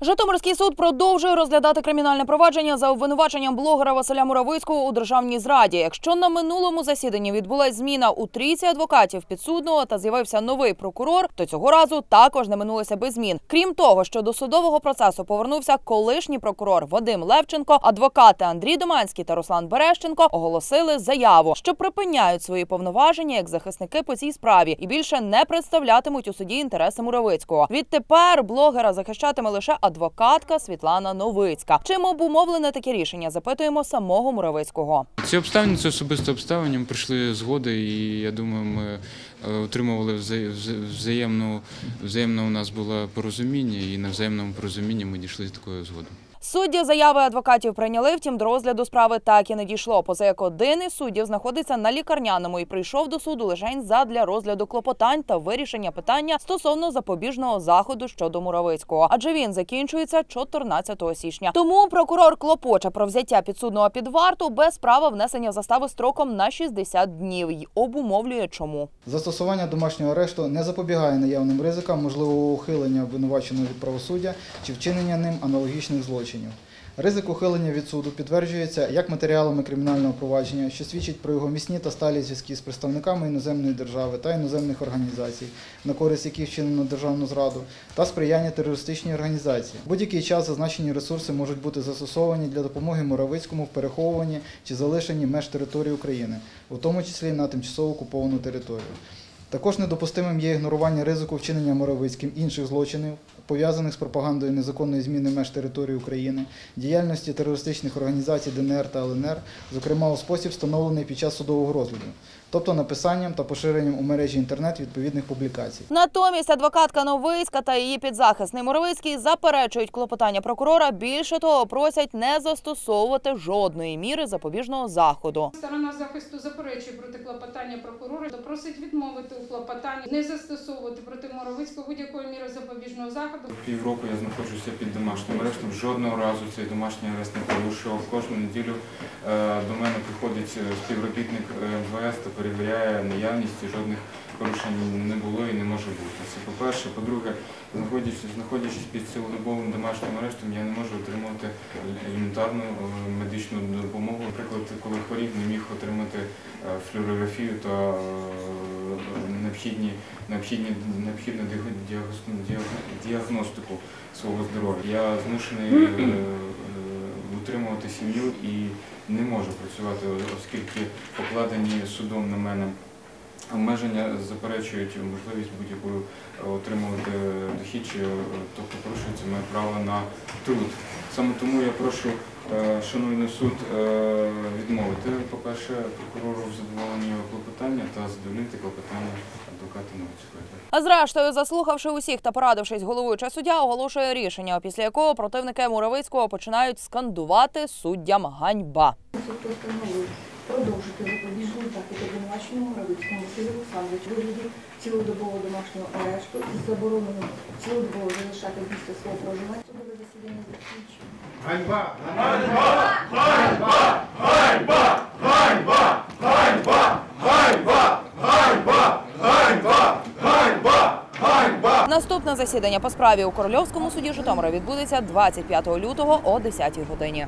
Житомирський суд продовжує розглядати кримінальне провадження за обвинуваченням блогера Василя Муравицького у державній зраді. Якщо на минулому засіданні відбулась зміна у трійці адвокатів підсудного та з'явився новий прокурор, то цього разу також не минулося без змін. Крім того, що до судового процесу повернувся колишній прокурор Вадим Левченко, адвокати Андрій Доманський та Руслан Берещенко оголосили заяву, що припиняють свої повноваження як захисники по цій справі і більше не представлятимуть у суді інтереси Муравицького. Відтепер блогера захищатиме лише адвокатка Світлана Новицька. Чим обумовлене таке рішення? Запитуємо самого Муравицького. Ці обставини це особисто обставини. Ми прийшли згоди, і я думаю, ми е, отримували вза- вза- взаємну взаємно у нас було порозуміння, і на взаємному порозумінні ми дійшли до такої згоди. Судді заяви адвокатів прийняли, втім до розгляду справи так і не дійшло. Поза як один із суддів знаходиться на лікарняному і прийшов до суду лише задля розгляду клопотань та вирішення питання стосовно запобіжного заходу щодо Муравицького, адже він закінчується 14 січня. Тому прокурор клопоче про взяття підсудного під варту без права внесення застави строком на 60 днів й обумовлює, чому. Застосування домашнього арешту не запобігає наявним ризикам можливого ухилення обвинуваченого від правосуддя чи вчинення ним аналогічних злочинів. Ризик ухилення від суду підтверджується як матеріалами кримінального провадження, що свідчить про його міцні та сталі зв'язки з представниками іноземної держави та іноземних організацій, на користь яких вчинено державну зраду, та сприяння терористичній організації. Будь-який час зазначені ресурси можуть бути застосовані для допомоги Моравицькому в переховуванні чи залишенні меж території України, у тому числі на тимчасово окуповану територію. Також недопустимим є ігнорування ризику вчинення Моровицьким інших злочинів, пов'язаних з пропагандою незаконної зміни меж території України, діяльності терористичних організацій ДНР та ЛНР, зокрема у спосіб, встановлений під час судового розгляду, тобто написанням та поширенням у мережі інтернет відповідних публікацій. Натомість адвокатка Новицька та її підзахисний Муравицький заперечують клопотання прокурора. Більше того, просять не застосовувати жодної міри запобіжного заходу. Сторона захисту заперечує проти клопотання прокурора та просить відмовити у клопотанні, не застосовувати проти Моровицького будь-якої міри запобіжного заходу. Півроку я знаходжуся під домашнім арештом. Жодного разу цей домашній арест не порушував. Кожну неділю е, до мене приходить е, співробітник е, МВС та перевіряє наявність і жодних порушень не було і не може бути. Це по-перше. По-друге, знаходячись, знаходячись під цілодобовим домашнім арештом, я не можу отримувати елементарну е, медичну допомогу. Наприклад, коли хворів, не міг отримати е, флюорографію та е, необхідні, необхідні, необхідну діаг- діагностику свого здоров'я. Я змушений утримувати сім'ю і не можу працювати, оскільки покладені судом на мене обмеження заперечують можливість будь-якою е, отримувати дохід, чи е, тобто порушується моє право на труд. Саме тому я прошу, е, шановний суд, відмовити, по-перше, прокурору в задоволенні клопотання та задовольнити клопотання адвоката Новицької. А зрештою, заслухавши усіх та порадившись головуюча суддя, оголошує рішення, після якого противники Муравицького починають скандувати суддям ганьба. Продовжити запобіжний захід обвинуваченому Моровицькому Василю Олександровичу у вигляді цілодобового домашнього арешту із забороною цілодобово залишати місце свого проживання. Судове засідання закінчено. Наступне засідання по справі у Корольовському суді Житомира відбудеться 25 лютого о 10 годині.